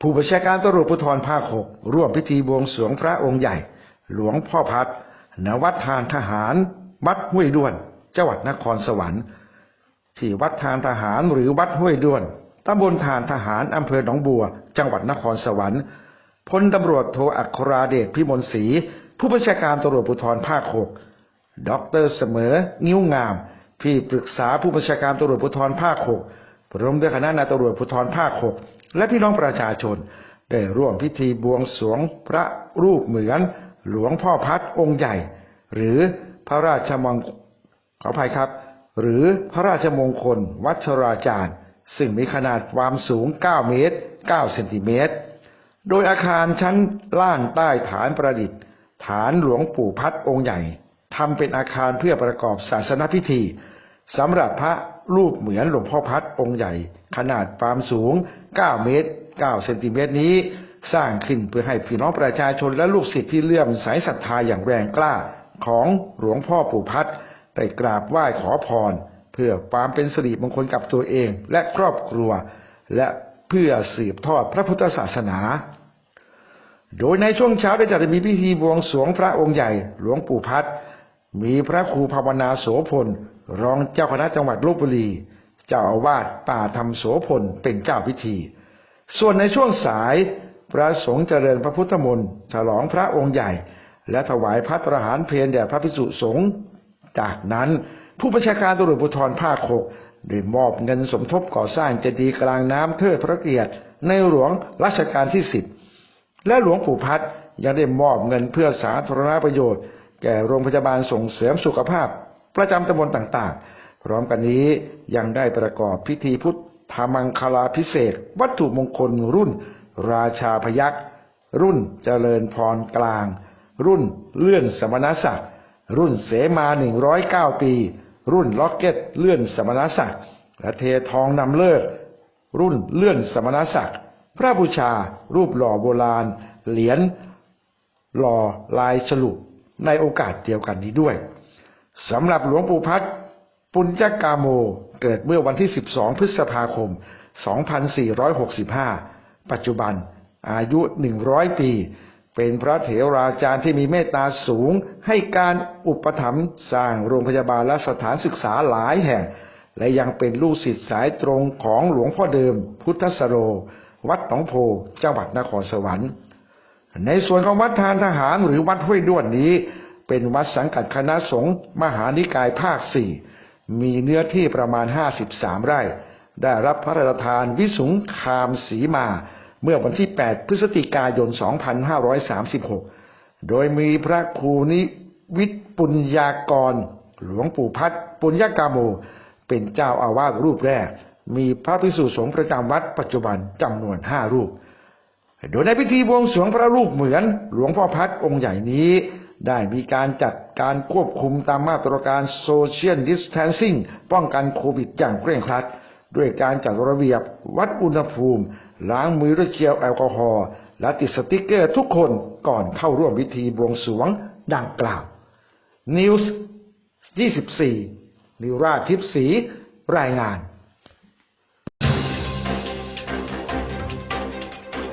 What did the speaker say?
ผู้บัญชาการตำรวจภูธรภาคหกร่วมพิธีบวงสรวงพระองค์ใหญ่ หลวงพ่อพัดณวัดทานทหาร วัดห้วยด้วน จังหวัดนครสวรรค์ ที่วัดทานทหารหรือวัดห้วยด้วนตำบลทานทหารอำเภอหนองบัว จังหวัดนครสวรรค์พลตำรวจโทอัคราเดชพิมลศรีผู้บัญชาการตำรวจภูธรภาคหกดอกเตอร์เสมอ นิ้วงาม ที่ปรึกษาผู้บัญชาการตำรวจภูธรภาคหกพร้อมด้วยคณะนายตำรวจภูธรภาคหก และพี่น้องประชาชน ได้ร่วมพิธีบวงสรวงพระรูปเหมือนหลวงพ่อพัดองค์ใหญ่ หรือพระราชมังขออภัยครับ หรือพระราชมงคล วัชราจารย์ ซึ่งมีขนาดความสูง 9 เมตร 9 เซนติเมตร โดยอาคารชั้นล่างใต้ฐานประดิษฐ์ฐานหลวงปู่พัดองค์ใหญ่ทำเป็นอาคารเพื่อประกอบศาสนพิธี สำหรับพระรูปเหมือนหลวงพ่อพัดองค์ใหญ่ ขนาดความสูง 9 เมตร 9 เซนติเมตรนี้ สร้างขึ้นเพื่อให้พี่น้องประชาชนและลูกศิษย์ที่เลื่อมใสศรัทธาอย่างแรงกล้าของหลวงพ่อปู่พัดได้กราบไหว้ขอพร เพื่อความเป็นสิริมงคลกับตัวเองและครอบครัว และเพื่อสืบทอดพระพุทธศาสนา โดยในช่วงเช้าได้จัดมีพิธีบวงสรวงพระองค์ใหญ่หลวงปู่พัด มีพระครูภาวนาโสพล รองเจ้าคณะจังหวัดลบบุรี เจ้าอาวาสป่าธรรมโสพลเป็นเจ้าพิธี ส่วนในช่วงสายพระสงฆ์เจริญพระพุทธมนต์ฉลองพระองค์ใหญ่ และถวายพัตรหารเพลแด่พระภิกษุสงฆ์จากนั้นผู้บัญชาการตำรวจภูธรภาคหกได้มอบเงินสมทบก่อสร้างเจดีย์กลางน้ำเทิดพระเกียรติ ในหลวงรัชกาลที่สิบและหลวงปู่พัดยังได้มอบเงินเพื่อสาธารณประโยชน์ แก่โรงพยาบาลส่งเสริมสุขภาพ ประจำตำบลต่างๆ พร้อมกันนี้ยังได้ประกอบพิธีพุทธมังคลาพิเศษ วัตถุมงคลรุ่น ราชาพยักษ์รุ่นเจริญพรกลาง รุ่นเลื่อนสมณศักดิ์รุ่นเสมาหนึ่งร้อยเก้าปี รุ่นล็อกเก็ตเลื่อนสมณศักดิ์และเททองนำเลิก รุ่นเลื่อนสมณศักดิ์พระบูชารูปหล่อโบราณ เหรียญหล่อลายฉลุ ในโอกาสเดียวกันนี้ด้วยสำหรับหลวงปู่พัดปุญจกาโมเกิดเมื่อวันที่ 12 พฤษภาคม 2465 ปัจจุบันอายุ 100 ปี เป็นพระเถราจารย์ที่มีเมตตาสูง ให้การอุปถัมภ์สร้างโรงพยาบาลและสถานศึกษาหลายแห่ง และยังเป็นลูกศิษย์สายตรงของหลวงพ่อเดิม พุทธสโร วัดหนองโพ จังหวัดนครสวรรค์ ในส่วนของวัดทานทหารหรือวัดห้วยด้วนนี้ เป็นวัดสังกัดคณะสงฆ์มหานิกายภาคสี่มีเนื้อที่ประมาณ 53 ไร่ ได้รับพระราชทานวิสุงคามสีมา เมื่อวันที่ 8 พฤศจิกายน 2536 โดยมีพระครูนิวิทปุญญากร หลวงปู่พัดปุญญากาโม เป็นเจ้าอาวาสรูปแรก มีพระภิกษุสงฆ์ประจำวัดปัจจุบันจำนวนห้ารูป โดยในพิธีบวงสรวงพระรูปเหมือนหลวงพ่อพัดองค์ใหญ่นี้ ได้มีการจัดการควบคุมตามมาตรการโซเชียลดิส a ทนซิ่งป้องกันโควิดอย่างเคร่งครัด ด้วยการจัดระเบียบวัดอุณหภูมิ ล้างมือด้วยเจลแอลกอฮอล์และติดสติกเกอร์ทุกคนก่อนเข้าร่วมพิธีบวงสรวงดังกล่าวนิวส์24 นิวราชทิพย์ศรีรายงาน